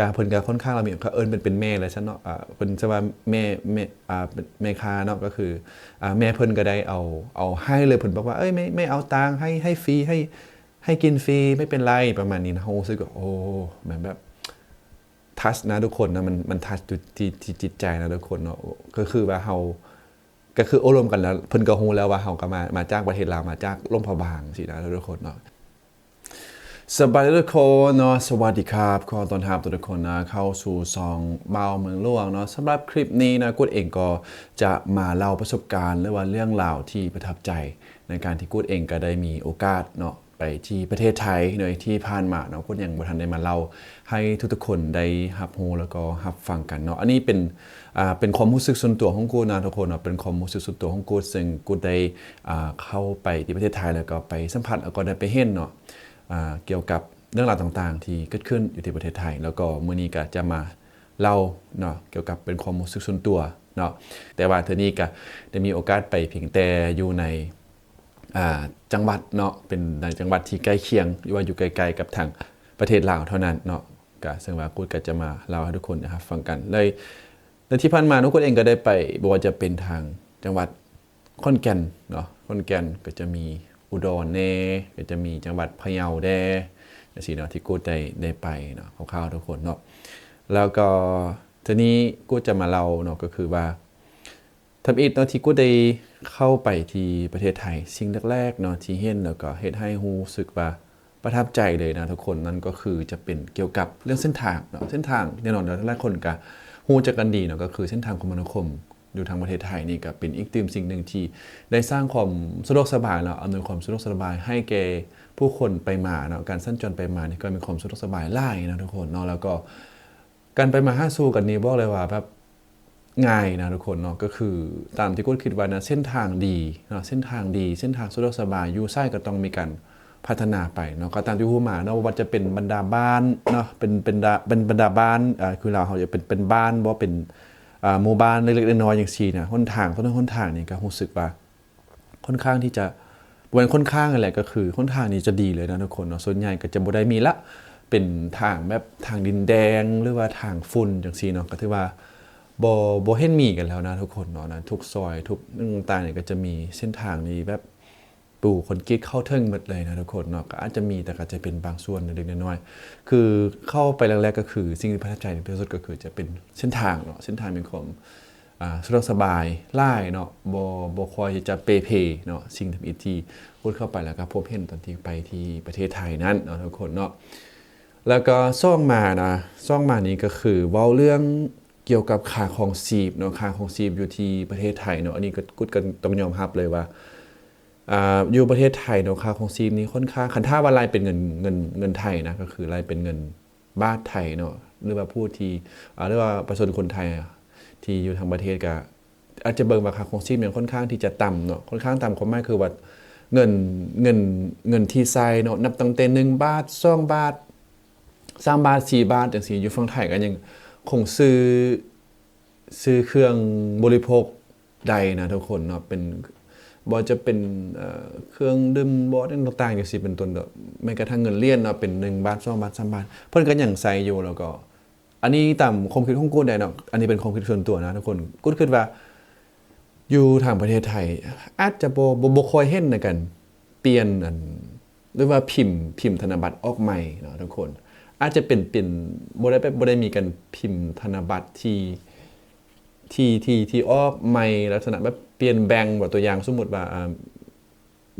กาเพิ่นก็ค่อนข้างเรามีเขาเอิ้นเป็นเป็นแม่เลยซั่นเนาะอ่าเพิ่นจะว่าแม่แม่อ่าเป็นแม่ค้าเนาะก็คืออ่าแม่เพิ่นก็ได้เอาเอาให้เลยเพิ่นบอกว่าเอ้ยไม่ไม่เอาตังค์ให้ให้ฟรีให้ให้กินฟรีไม่เป็นไรประมาณนี้นะเฮารู้สึกว่าโอ้เหมือนแบบทัชนะทุกคนนะมันมันทัชที่ที่จิตใจนะทุกคนเนาะก็คือว่าเฮาก็คือโอ้รวมกันแล้วเพิ่นก็ฮู้แล้วว่าเฮาก็มามาจากประเทศลาวมาจากล่มพะบางสินะทุกคนเนาะ สบายดีทุกคนเนาะสวัสดีครับขอต้อนรับทุกคนนะเข้าสู่ซองเบาเมืองหลวงเนาะสำหรับคลิปนี้นะกูดเองก็จะมาเล่าประสบการณ์หรือว่าเรื่องราวที่ประทับใจในการที่กูดเองก็ได้มีโอกาสเนาะไปที่ประเทศไทยในที่ผ่านมาเนาะก็ยังบ่ทันได้มาเล่าให้ทุกๆคนได้รับรู้แล้วก็รับฟังกันเนาะอันนี้เป็นอ่าเป็นความรู้สึกส่วนตัวของกูนะทุกคนเนาะเป็นความรู้สึกส่วนตัวของกูซึ่งกูได้อ่าเข้าไปที่ประเทศไทยแล้วก็ไปสัมผัสแล้วก็ได้ไปเห็นเนาะ เกี่ยวกับเรื่องราวต่างๆ ที่เกิดขึ้นอยู่ที่ประเทศไทย แล้วก็มื้อนี้ก็จะมาเล่าเนาะเกี่ยวกับเป็นความรู้สึกส่วนตัวเนาะแต่ว่าเทอนี้ก็ได้มีโอกาสไปเพียงแต่อยู่ในจังหวัดเนาะเป็นในจังหวัดที่ใกล้เคียงหรือว่าอยู่ไกลๆกับทางประเทศลาวเท่านั้นเนาะก็ซึ่งว่ากูดก็จะมาเล่าให้ทุกคนนะครับฟังกันเลยในที่ผ่านมาทุกคนเองก็ได้ไปบ่ว่าจะเป็นทางจังหวัดขอนแก่นเนาะขอนแก่นก็จะมี อุดรแน่ก็จะมีจังหวัดพะเยาแน่จังซี่เนาะที่กูได้ได้ไปเนาะคร่าวๆทุกคนเนาะแล้วก็ทีนี้กูจะมาเล่าเนาะก็คือว่าทำอิฐเนาะที่กูได้เข้าไปที่ประเทศไทยสิ่งแรกๆเนาะที่เห็นแล้วก็เฮ็ดให้รู้สึกว่าประทับใจเลยนะทุกคนนั่นก็คือจะเป็นเกี่ยวกับเรื่องเส้นทางเนาะเส้นทางแน่นอนแล้วหลายคนก็ฮู้จักกันดีเนาะก็คือเส้นทางคมนาคม อยู่ทางประเทศไทยนี่ก็เป็นอีกตืมสิ่งหนึ่งที่ ได้สร้างความสะดวกสบายเนาะอำนวยความสะดวกสบายให้แก่ผู้คนไปมาเนาะการสัญจรไปมานี่ก็มีความสะดวกสบายหลายนะทุกคนเนาะแล้วก็การไปมาห้าสู่กันนี้บอกเลยว่าแบบง่ายนะทุกคนเนาะก็คือตามที่กูคิดว่านะเส้นทางดีเนาะเส้นทางดี เส้นทางสะดวกสบายอยู่ไส้ก็ต้องมีการพัฒนาไปเนาะก็ตามที่ผู้มาเนาะว่าจะเป็นบรรดาบ้านเนาะเป็นเป็นดาเป็นบรรดาบ้านอ่าคือเราเขาจะเป็นเป็นบ้านบ่าเป็น หมู่บ้านเล็กๆน้อยๆอย่างซี่นะหนทางต้นหนทางนี่ก็รู้สึกว่าค่อนข้างที่จะบนค่อนข้างอะไรก็คือค่อนข้างนี้จะดีเลยนะทุกคนเนาะส่วนใหญ่ก็จะบ่ได้มีละเป็นทางแบบทางดินแดงหรือว่าทางฝุ่นจังซี่เนาะก็ถือว่าบ่บ่เห็นมีกันแล้วนะทุกคนเนาะนะทุกซอยทุกเรื่องต่างๆเนี่ยก็จะมีเส้นทางนี้แบบ ปลูกคนกรีดเข้าเทิงหมดเลยนะทุกคนเนาะก็อาจจะมีแต่ก็จะเป็นบางส่วนเล็กน้อยคือเข้าไปแรกๆก็คือสิ่งที่ประทับใจที่สุดก็คือจะเป็นเส้นทางเนาะเส้นทางเป็นความอ่าสะดวกสบายล่ายเนาะบ่บ่ค่อยจะเปเพเนาะสิ่งที่ที่พูดเข้าไปแล้วก็พบเห็นตอนที่ไปที่ประเทศไทยนั้นเนาะทุกคนเนาะแล้วก็ซ่องมานะซ่องมานี้ก็คือเว้าเรื่องเกี่ยวกับค่าของชีพเนาะค่าของชีพอยู่ที่ประเทศไทยเนาะอันนี้ก็กุดกันต้องยอมรับเลยว่า อยู่ประเทศไทยเนาะค่าของชีพนี้ค่อนข้างคันถ้าว่ารายเป็นเงินเงินเงินไทยนะก็คือรายเป็นเงินบาทไทยเนาะหรือว่าผู้ที่เรียกว่าประชาชนคนไทยที่อยู่ทางประเทศก็อาจจะเบิ่งว่าค่าของชีพเนี่ยค่อนข้างที่จะต่ำเนาะค่อนข้างต่ำความหมายคือว่าเงินเงินเงินที่ใส่เนาะนับตั้งแต่1บาท2บาทสามบาทสี่บาทจังซี่อยู่ฝั่งไทยก็ยังคงซื้อซื้อเครื่องบริโภคใดนะทุกคนเนาะเป็น บ่จะเป็นเครื่องดื่มบ่ต่างๆจังซี่เป็นต้นแม้กระทั่งเงินเรียนเนาะเป็น1บาท2บาท3บาทเพิ่นก็ยังใส่อยู่แล้วก็ อันนี้ตามความคิดของกูได้เนาะอันนี้เป็นความคิดส่วนตัวนะทุกคนกูคิดว่า อยู่ทางประเทศไทย อาจจะบบ่บ่ค่อยเห็นในกัน เปลี่ยนอันหรือว่าพิมพ์พิมพ์ธนบัตรออกใหม่เนาะทุกคน อาจจะเป็นเป็นบได้แบบบ่ได้มีการพิมพ์ธนบัตรที่ที่ที่ที่ออกใหม่ลักษณะแบบ เปลี่ยนแบงค์บ่ตัวอย่างสมมติว่า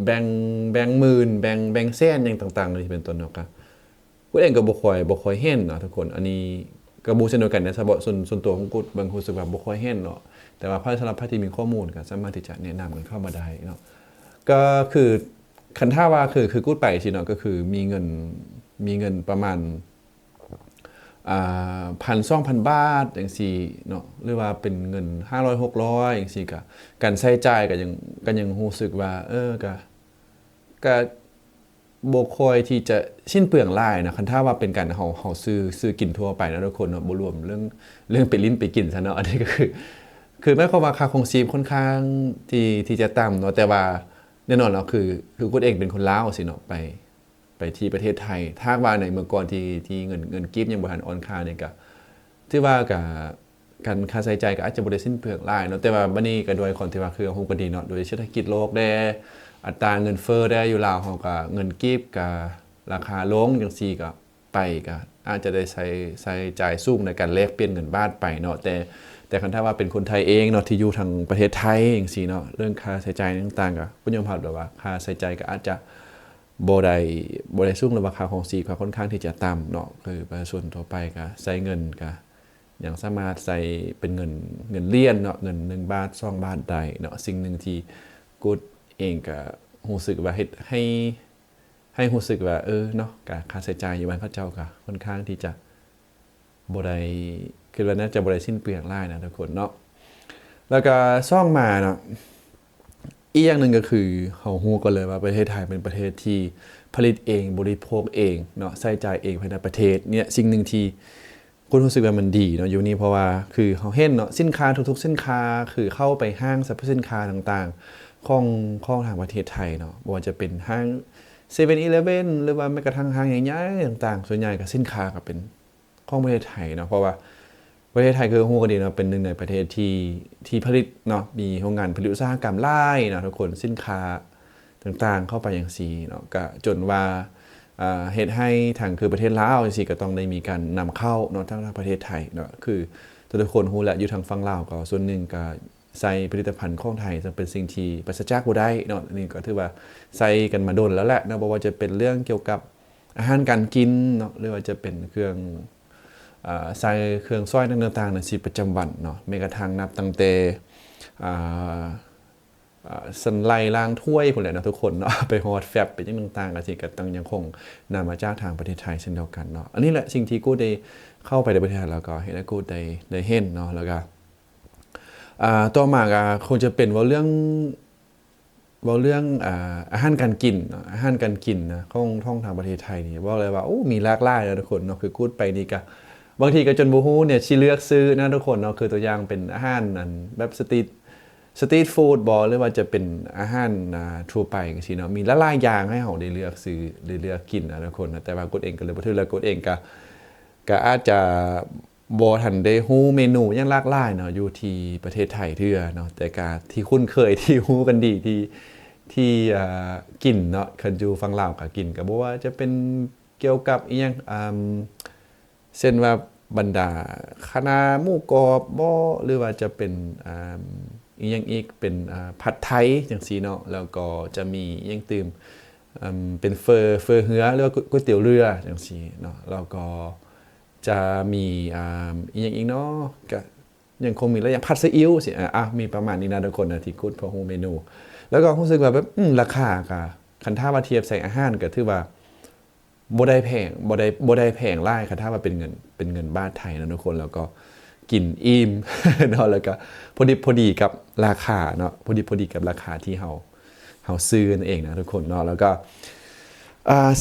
แบงค์แบงค์หมื่นแบงค์แบงค์แสนอย่างต่างๆนี่เป็นต้นเนาะครับกูเองก็บ่ค่อยบ่ค่อยเห็นเนาะทุกคนอันนี้ก็บ่เช่นเดียวกันนะสำหรับส่วนส่วนตัวของกูบางครู้สึกว่าบ่ค่อยเห็นเนาะแต่ว่าภายสำหรับภายที่มีข้อมูลก็สามารถที่จะแนะนำกันเข้ามาได้เนาะก็คือคันท่าว่าคือคือกูไปสิเนาะก็คือมีเงินมีเงินประมาณ พันสองพันบาทจังซี่เนาะหรือว่าเป็นเงิน 500 600จังซี่ก็การใช้จ่ายก็ยังก็ยังรู้สึกว่า เออก็ก็บ่คอยที่จะสิ้นเปลืองลายนะคันถ้าว่าเป็นการเฮาเฮาซื้อซื้อกินทั่วไปนะทุกคนเนาะบ่รวมเรื่องเรื่องไปลิ้นไปกินซะเนาะอันนี้ก็คือ คือหมายความว่าค่าครองชีพค่อนข้างที่ที่จะต่ำเนาะแต่ว่าแน่นอนแล้วคือคือคุณเองเป็นคนลาวสิเนาะไป ไปที่ประเทศไทย ถ้าว่าในเมื่อก่อนที่ที่เงินเงินกิฟยังบ่ทันออนค่าเนี่ยก็ถือว่ากับการค่าใช้จ่ายก็อาจจะบ่ได้สิ้นเปลืองหลายเนาะแต่ว่าบัดนี้ก็โดยคนที่ว่าคือฮู้ก็ดีเนาะโดยเศรษฐกิจโลกได้อัตราเงินเฟ้อได้อยู่ลาวเฮาก็เงินกิฟก็ราคาลงจังซี่ก็ไปก็อาจจะได้ใช้ใช้จ่ายสูงในการแลกเปลี่ยนเงินบาทไปเนาะแต่แต่คันถ้าว่าเป็นคนไทยเองเนาะที่อยู่ทางประเทศไทยจังซี่เนาะเรื่องค่าใช้จ่ายต่างๆก็บ่ยอมรับเลยว่าค่าใช้จ่ายก็อาจจะ บได้บได้สูงหรือราคาของสีก็ค่อนข้างที่จะต่ำเนาะคือประชาชนทั่วไปก็ใช้เงินก็ยังสามารถใส่เป็นเงินเงินเหรียญเนาะเงิน1บาท2บาทได้เนาะสิ่งหนึ่งที่กูดเองก็รู้สึกว่าเฮ็ดให้ให้รู้สึกว่าเออเนาะก็ค่าใช้จ่ายอยู่บ้านเขาเจ้าก็ค่อนข้างที่จะบ่ได้คือว่าน่าจะบ่ได้สิ้นเปลืองหลายนะทุกคนเนาะแล้วก็ซ่องมาเนาะ อีกอย่างหนึ่งก็คือเขาฮู้กันเลยว่าประเทศไทยเป็นประเทศที่ผลิตเองบริโภคเองเนาะใช้จ่ายเองภายในประเทศเนี่ยสิ่งหนึ่งที่คุณรู้สึกว่ามันดีเนาะอยู่นี่เพราะว่าคือเขาเห็นเนาะสินค้าทุกๆสินค้าคือเข้าไปห้างสรรพสินค้าต่างๆของของทางประเทศไทยเนาะบ่ว่าจะเป็นห้าง7 e เ e ่ e อหรือว่าแม้กระทั่งห้างใหญ่ๆต่างๆ ส่วนใหญ่ก็สินค้าก็เป็นของประเทศไทยเนาะเพราะว่า ประเทศไทยคือฮู้กันดีเนาะเป็นหนึ่งในประเทศที่ที่ผลิตเนาะมีโรงงานผลิตอุตสาหกรรมหลายเนาะทุกคนสินค้าต่างๆ เข้าไปอย่างซีเนาะก็จนว่าอ่าเฮ็ดให้ทางคือประเทศลาวจังซี่ก็ต้องได้มีการนำเข้าเนาะทางประเทศไทยเนาะคือทุกคนฮู้แหละอยู่ทางฝั่งลาวก็ส่วนหนึ่งก็ใส่ผลิตภัณฑ์ของไทยจะเป็นสิ่งที่ปราศจากบ่ได้เนาะอันนี่ก็ถือว่าใส่กันมาโดนแล้วแหละเนาะบ่ว่าจะเป็นเรื่องเกี่ยวกับอาหารการกินเนาะหรือว่าจะเป็นเครื่อง ใส่เครื่องซอยต่างๆในชีวิตประจำวันเนาะแม้กระทั่งนับตั้งแต่สันไลล้างถ้วยพุ่นแหละนะทุกคนเนาะไปฮอดแฟบไปจังต่างๆก็สิก็ต้องยังคงนำมาจากทางประเทศไทยเช่นเดียวกันเนาะอันนี้แหละสิ่งที่กูได้เข้าไปในประเทศไทยแล้วก็เห็นแล้วกูได้ได้เห็นเนาะแล้วก็ต่อมาก็คงจะเป็นว่าเรื่องว่าเรื่องอาหารการกินอาหารการกินนะของท่องทางประเทศไทยนี่บอกเลยว่าโอ้มีหลากหลายนะทุกคนเนาะคือกูดไปนี่ก็ บางทีก็จนบูฮู้เนี่ยชิเลือกซื้อนะทุกคนเนาะคือตัวอย่างเป็นอาหารอันแบบสตรีทสตรีทฟู้ดบอหรือว่าจะเป็นอาหารอ่าทั่วไปจังซี่เนาะมีหลายยางให้เฮาได้เลือกซื้อได้เลือกกินนะทุกคนนะแต่ว่ากดเองก็เลยบ่ถือแล้วกดเองก็ก็อาจจะบ่ทันได้ฮู้เมนูย่างหลากหลายเนาะอยู่ที่ประเทศไทยเทื่อเนาะแต่ก็ที่คุ้นเคยที่ฮู้กันดีที่ที่อ่ากินเนาะคันอยู่ฝั่งลาวก็กินก็บ่ว่าจะเป็นเกี่ยวกับอีหยังอ่า เช่นว่าบรรดาคณะมูกรอบบ่หรือว่าจะเป็นอ่าอีหยังอีกเป็นผัดไทยจังซีเนาะแล้วก็จะมีอีหยังตื่มเป็นเฟอเฟอเหือหรือว่าก๋วยเตี๋ยวเรือจังซีเนาะแล้วก็จะมีอีกอย่างอีกเนาะก็ยังคงมีแล้วอย่างผัดซีอิ๊วสิอะอะมีประมาณนี้นะทุกคนนะที่กูดพอฮูเมนู แล้วก็รู้สึกว่าแบบราคาก็คันท่ามาเทียบใส่อาหารก็ถือว่า บ่ได้แพงบ่ได้บ่ได้แพงหลายคันท่ามาเป็นเงินเป็นเงินบาทไทยนะทุกคนแล้วก็กินอิ่มเนาะแล้วก็พอดีพอดีกับราคาเนาะพอดีพอดีกับราคาที่เฮาเฮาซื้อนั่นเองนะทุกคนเนาะแล้วก็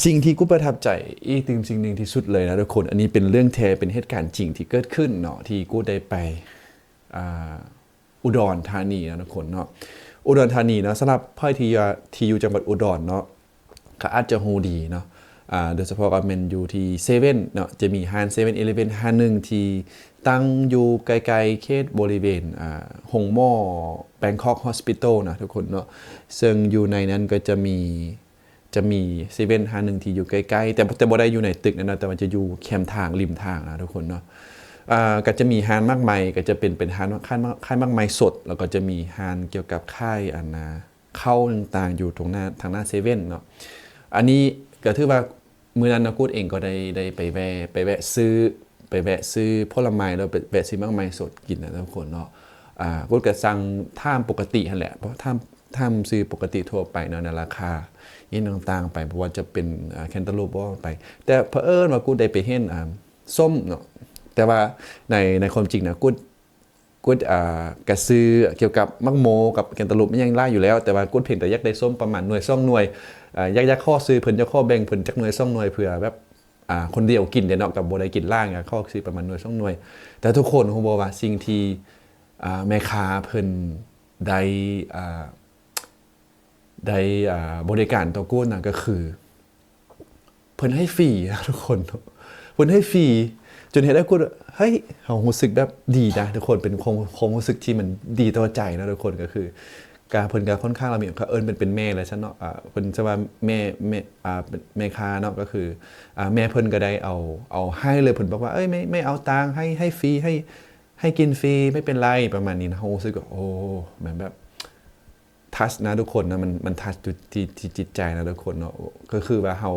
สิ่งที่กูประทับใจอีกสิ่งหนึ่งที่สุดเลยนะทุกคน อันนี้เป็นเรื่องแท้เป็นเหตุการณ์จริงที่เกิดขึ้นเนาะที่กูได้ไปอุดรธานีนะทุกคนเนาะอุดรธานีเนาะสำหรับพ่อที่อยู่ที่อยู่จังหวัดอุดรเนาะก็อาจจะฮูดีเนาะ โดยเฉพาะกับเมนอยู่ที่เซเว่นเนาะจะมีฮานเซเว่นเอเลเว่นฮานหนึ่งที่ตั้งอยู่ไกลๆเขตบริเวณหงม่อแบงคอกฮอสพิทอลนะทุกคนเนาะซึ่งอยู่ในนั้นก็จะมีจะมีเซเว่นฮาหนึ่งที่อยู่ใกล้ๆ แต่แต่บ่ได้อยู่ในตึกนะนะแต่มันจะอยู่แคมทางริมทางนะทุกคนเนาะก็จะมีฮานมากมายก็จะเป็นเป็นฮานค่ายค่ายมากมายสด แล้วก็จะมีฮานเกี่ยวกับค่ายอันนะเข้าต่างๆอยู่ตรงหน้าทางหน้าเซเว่นเนาะอันนี้ก็ถือว่า มื้อนั้นนกูดเองก็ได้ได้ไปแวะไปแวะซื้อไปแวะซื้อผลไม้แล้วไปแวะซื้อมากมายสดกินนะทุกคนเนาะอ่ากูดก็สั่งท่ามปกติหันแหละเพราะท่ามท่ามซื้อปกติทั่วไปเนาะในราคาอินต่างๆ ไปเพราะว่าจะเป็นแคนตาลูปว่าไป แต่เผอิญว่ากูได้ไปเห็นอ่าส้มเนาะแต่ว่าในในความจริงนะกูกูอ่ากระซื้อเกี่ยวกับมักโม กับแคนตาลูปมันยังล่าอยู่แล้วแต่ว่ากูเพียงแต่อยากได้ส้มประมาณหน่วยซ่องหน่วย ยากยากข้อซื้อเพิ่นจะข้อแบ่งเพิ่นจักหน่วยซ่องหน่วยเผื่อแบบคนเดียวกินเดี๋ยวนาะกับบ่ได้กินล่างอะข้อซื้อประมาณหน่วยซ่องหน่วย แต่ทุกคนคงบอกว่าสิ่งที่แม่ค้าเพิ่นได้ได้บริการตัวกู้นะก็คือ เพิ่นให้ฟรีนะทุกคนเนาะเพิ่นให้ฟรีจนเห็นได้กูเฮ้ยเรารู้สึกแบบดีนะทุกคนเป็นความความรู้สึกที่มันดีต่อใจนะทุกคนก็คือ การเพิ่นก็ค่อนข้างเรามีเขาเอิ้นเป็นเป็นแม่เลยฉันเนาะอ่าเพิ่นจะว่าแม่แม่อ่าเป็นแม่ค้าเนาะก็คืออ่าแม่เพิ่นก็ได้เอาเอาให้เลยเพิ่นบอกว่าเอ้ยไม่ไม่เอาตังค์ให้ให้ฟรีให้ให้กินฟรีไม่เป็นไรประมาณนี้นะเรารู้สึกว่าโอ้เหมือนแบบทัชนะทุกคนนะมันมันทัชที่ที่จิตใจนะทุกคนเนาะก็คือว่าเฮา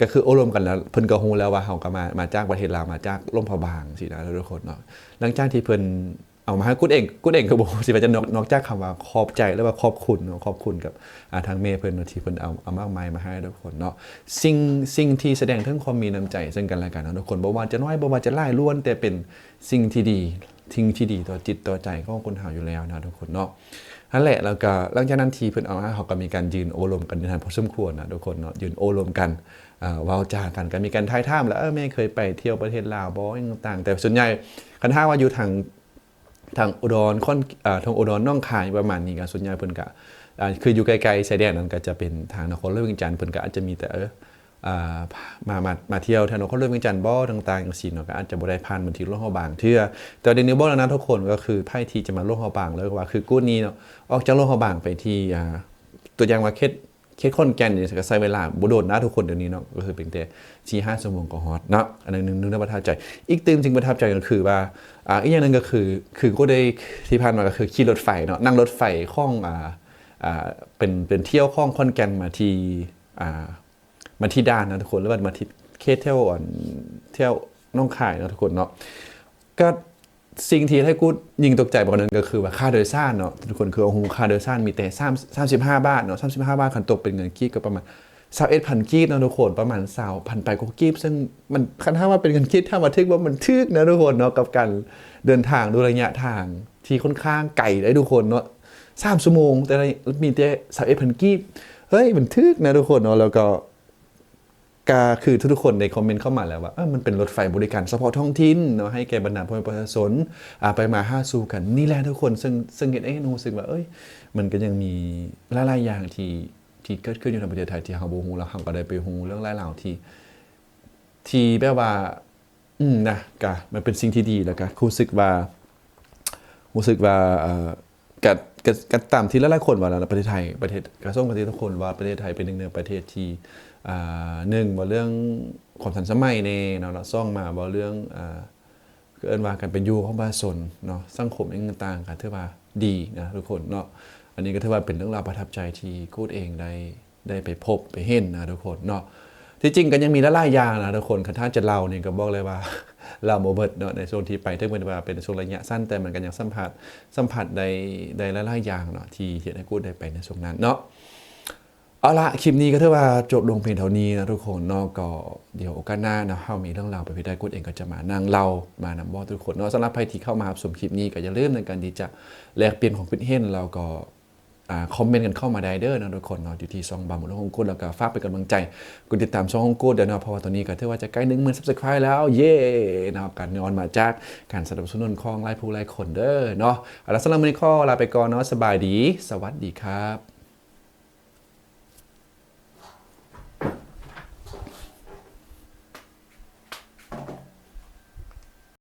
ก็คือโอรวมกันแล้วเพิ่นก็ฮู้แล้วว่าเฮาก็มามาจากประเทศลาวมาจากร่มพะบางสินะทุกคนเนาะหลังจากที่เพิ่น เอามาให้กูดเองกูดเองก็บ่สิว่าจะนอกนอกจากคำว่าขอบใจแล้วว่าขอบคุณเนาะขอบคุณกับทางเมย์เพิ่นนาที่เพิ่นเอาเอามากมายมาให้ทุกคนเนาะสิ่งสิ่งที่แสดงถึงความมีน้ำใจซึ่งกันและกันนะทุกคนบ่ว่าจะน้อยบ่ว่าจะหลายล้วน แต่เป็นสิ่งที่ดีทิ้งที่ดีต่อจิตต่อใจของคนเฮาอยู่แล้วนะทุกคนเนาะนั่นแหละแล้วก็หลังจากนั้นทีเพิ่นเอามาเขาก็มีการยืนโอลมกันนานพอสมควรนะทุกคนเนาะยืนโอลมกันอ่าวาจากันก็มีการทายท่ามแล้วเออแม่เคยไปเที่ยวประเทศลาวบ่อยต่าง แต่ส่วนใหญ่คันถ้าว่าอยู่ทาง ทางอุดรค่อนอ่าทางอุดรน้องคายประมาณนี้ก็ส่วนใหญ่เพิ่นก็อ่าคืออยู่ไกลๆชายแดนนั้นก็จะเป็นทางนครหลวงเวียงจันทน์เพิ่นก็อาจจะมีแต่เอออ่ามามามาเที่ยวแถวนครหลวงเวียงจันทน์บ่ต่างๆจังซี่เนาะก็อาจจะบ่ได้ผ่านบางทีโลกเฮาบางเทื่อแต่เดี๋ยวนี้บ่แล้วนะทุกคนก็คือไผที่จะมาโลกเฮาบางเลยว่าคือกู้นี้เนาะออกจากโลกเฮาบางไปที่อ่าตัวอย่างว่าเขต เขตขอนแก่นนี่ก็ใช้เวลาบ่โดนนะทุกคนเดี๋ยวนี้เนาะก็คือเป็นแต่4-5ชั่วโมงก็ฮอดเนาะอันนั้นหนึงนึงน่าประทับใจ อีกตื่มจริงประทับใจก็คือว่าอ่าอีกอย่างหนึงก็คือคือก็ได้ที่ผ่านมาก็คือขี่รถไฟเนาะนั่งรถไฟข้องอ่าอ่าเป็นเป็นเที่ยวข้องขอนแกนมาที่อ่ามาที่ด้านนะทุกคนแล้วมันมาที่เคสเที่ยวอ่อนเที่ยวน้องขายนะทุกคนเนาะก็ สิ่งที่ให้กูยิงตกใจบอกนั้นก็คือว่าค่าโดยสารเนาะทุกคนคือโอ้โหค่าโดยสารมีแต่3 35บห้าบาทเนาะ35บห้าบาทคันตกเป็นเงินกีบก็ประมาณ21,000กีบเนาะทุกคนประมาณ20,000ไปก็กีบซึ่งมันคันถ้าว่าเป็นเงินกีบถ้ามาทึกว่ามันทึกนะทุกคนเนาะกับการเดินทางดูระยะทางที่ค่อนข้างไกลได้ทุกคนเนาะสามชั่วโมงแต่มีแต่21,000กีบเฮ้ยมันทึกนะทุกคนเนาะแล้วก็ ก็คือทุกๆคนในคอมเมนต์เข้ามาแล้วว่าเออมันเป็นรถไฟบริการเฉพาะท้องถิ่นเนาะให้แก่บรรดาพ่อแม่ประชาชนไปมาห้าสู่กันนี่แหละทุกคนซึ่งซึ่งเห็นเอ้รู้สึกว่าเอ้ย มันก็ยังมีหลายๆอย่างที่ที่เกิดขึ้นอยู่ในประเทศไทยที่เฮาบ่ฮู้แล้วเฮาก็ได้ไปฮู้เรื่องหลายเหล่าที่ ที่แบบว่า อืมนะก็มันเป็นสิ่งที่ดีแล้วก็รู้สึกว่ารู้สึกว่าเอ่อกักักัตามที่หลายๆคนว่าแล้วประเทศไทยประเทศกระทรวงประเทศทุกคนว่าประเทศไทยเป็นหนึ่งในประเทศที่ หนึ่งว่าเรื่องความทันสมัยในเนาะซ่องมาว่าเรื่องอ่าเอิ้นว่ากันเป็นอยู่ของประชาชนเนาะสังคมเองต่างๆก็ถือว่าดีนะทุกคนเนาะอันนี้ก็ถือว่าเป็นเรื่องราวประทับใจที่กูดเองได้ได้ไปพบไปเห็นนะทุกคนเนาะที่จริงก็ยังมีหลายอย่างนะทุกคนคันถ้าจะเล่าเนี่ยก็บอกเลยว่าเราโมเบิดเนาะในช่วงที่ไปถึงเป็นว่าเป็นช่วงระยะสั้นแต่มันก็ยังสัมผัสสัมผัสได้ได้หลายๆอย่างเนาะที่เห็นให้กูดได้ไปในช่วงนั้นเนาะ เอาละคลิปนี้ก็ถือว่าจบลงเพียงเท่านี้นะทุกคนเนาะก็เดี๋ยวโอกาสหน้านะเฮามีเรื่องราวไปพี่ได้กูเองก็จะมานั่งเล่ามานำบอทุกคนเนาะสำหรับใครที่เข้ามารับชมคลิปนี้ก็อย่าลืมในการที่จะแลกเปลี่ยนของคิดเห็นเราก็คอมเมนต์กันเข้ามาได้เด้อนะทุกคนเนาะอยู่ที่ซองบาร์หมดของกูแล้วก็ฝากเป็นกำลังใจกดติดตามช่องของกูเดี๋ยวเนาะเพราะว่าตอนนี้ก็ถือว่าจะใกล้หนึ่งหมื่นซับสไครต์แล้วเย้นะครับการนอนมาจากการสนับสนุนของไลฟ์ผู้ไลฟ์คนเด้อเนาะเอาละสำหรับวันนี้ข้อลาไปก่อนเนาะสบายดี สวัสดีครับ